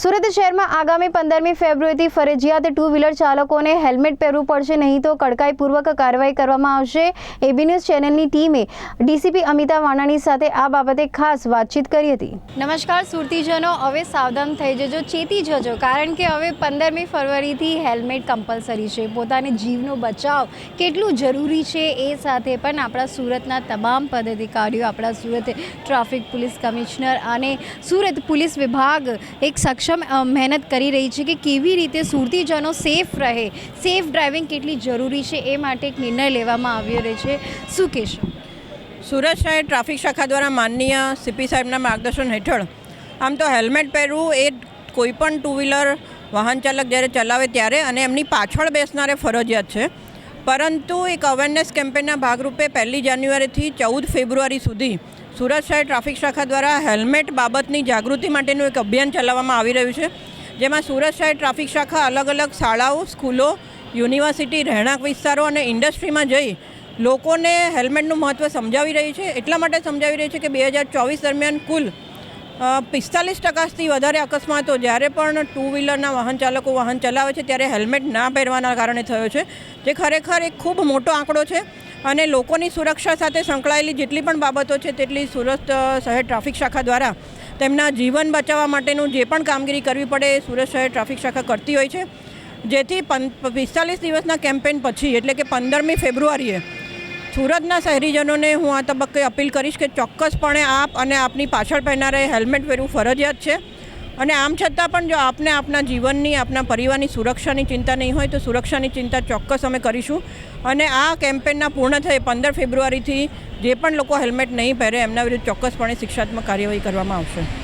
સુરત શહેરમાં આગામી પંદરમી ફેબ્રુઆરીથી ફરજિયાત ટુ વ્હીલર ચાલકોને હેલ્મેટ પહેરવું પડશે, નહીં તો કડકાઈપૂર્વક કાર્યવાહી કરવામાં આવશે. એબી ન્યૂઝ ચેનલની ટીમે ડીસીપી અમિતા વાણાની સાથે આ બાબતે ખાસ વાતચીત કરી હતી. નમસ્કાર, સુરતીજનો, હવે સાવધાન થઈ જજો, ચેતી જજો, કારણ કે હવે પંદરમી ફરવરીથી હેલ્મેટ કમ્પલસરી છે. પોતાને જીવનો બચાવ કેટલું જરૂરી છે એ સાથે પણ આપણા સુરતના તમામ પદાધિકારીઓ, આપણા સુરત ટ્રાફિક પોલીસ કમિશનર અને સુરત પોલીસ વિભાગ એક સક્ષમ અ, મહેનત કરી રહી છે કે કેવી રીતે સુરતીજનો સેફ રહે સેફ ડ્રાઇવિંગ કેટલી જરૂરી છે એ માટે એક નિર્ણય લેવામાં આવ્યો રહે છે. શું કહેશો? સુરત શહેર ટ્રાફિક શાખા દ્વારા માનનીય સીપી સાહેબના માર્ગદર્શન હેઠળ આમ તો હેલ્મેટ પહેરવું એ કોઈપણ ટુ વ્હીલર વાહન ચાલક જ્યારે ચલાવે ત્યારે અને એમની પાછળ બેસનારે ફરજિયાત છે. પરંતુ એક અવેરનેસ કેમ્પેનના ભાગરૂપે પહેલી જાન્યુઆરીથી ચૌદ ફેબ્રુઆરી સુધી સુરત શહેર ટ્રાફિક શાખા દ્વારા હેલ્મેટ બાબતની જાગૃતિ માટેનું એક અભિયાન ચલાવવામાં આવી રહ્યું છે, જેમાં સુરત શહેર ટ્રાફિક શાખા અલગ અલગ શાળાઓ, સ્કૂલો, યુનિવર્સિટી, રહેણાંક વિસ્તારો અને ઇન્ડસ્ટ્રીમાં જઈ લોકોને હેલ્મેટનું મહત્ત્વ સમજાવી રહી છે. એટલા માટે સમજાવી રહી છે કે બે હજાર ચોવીસ દરમિયાન કુલ પિસ્તાલીસ ટકાથી વધારે અકસ્માતો જ્યારે પણ ટુ વ્હીલરના વાહન ચાલકો વાહન ચલાવે છે, ત્યારે હેલ્મેટ ના પહેરવાના કારણે થયો છે, જે ખરેખર એક ખૂબ મોટો આંકડો છે. અને લોકોની સુરક્ષા સાથે સંકળાયેલી જેટલી પણ બાબતો છે, તેટલી સુરત શહેર ટ્રાફિક શાખા દ્વારા તેમના જીવન બચાવવા માટેનું જે પણ કામગીરી કરવી પડે એ સુરત શહેર ટ્રાફિક શાખા કરતી હોય છે. જેથી પિસ્તાલીસ દિવસના કેમ્પેન પછી, એટલે કે પંદરમી ફેબ્રુઆરીએ, સુરતના શહેરીજનોને હું આ તબક્કે અપીલ કરીશ કે ચોક્કસપણે આપ અને આપની પાછળ પહેરનારે હેલ્મેટ પહેરવું ફરજિયાત છે. અને આમ છતાં પણ જો આપને આપના જીવનની, આપના પરિવારની સુરક્ષાની ચિંતા નહીં હોય, તો સુરક્ષાની ચિંતા ચોક્કસ અમે કરીશું. અને આ કેમ્પેનના પૂર્ણ થઈ પંદર ફેબ્રુઆરીથી જે પણ લોકો હેલ્મેટ નહીં પહેરે, એમના વિરુદ્ધ ચોક્કસપણે શિક્ષાત્મક કાર્યવાહી કરવામાં આવશે.